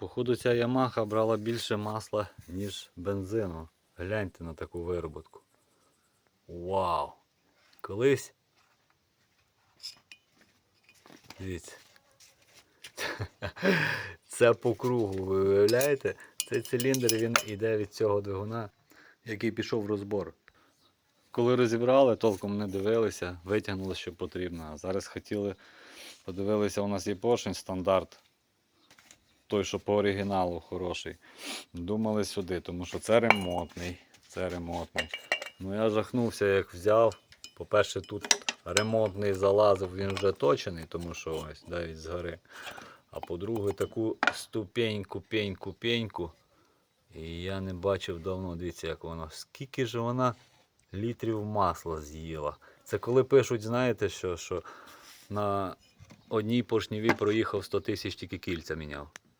Походу ця Ямаха брала більше масла, ніж бензину. Гляньте на таку вироботку. Вау! Колись. Дивіться. Це по кругу, ви уявляєте? Цей циліндр він іде від цього двигуна, який пішов в розбор. Коли розібрали, толком не дивилися, витягнули, що потрібно. А зараз хотіли, подивилися, у нас є поршень стандарт. Той, що по оригіналу хороший. Думали сюди, тому що це ремонтний. Це ремонтний. Ну я жахнувся, як взяв. По-перше, тут ремонтний залазив, він вже точений, тому що ось навіть згори. А по-друге, таку ступеньку, пеньку, пеньку. І я не бачив давно, дивіться, як воно. Скільки ж вона літрів масла з'їла. Це коли пишуть, знаєте, що, що на одній поршневій проїхав 100 тисяч тільки кільця міняв.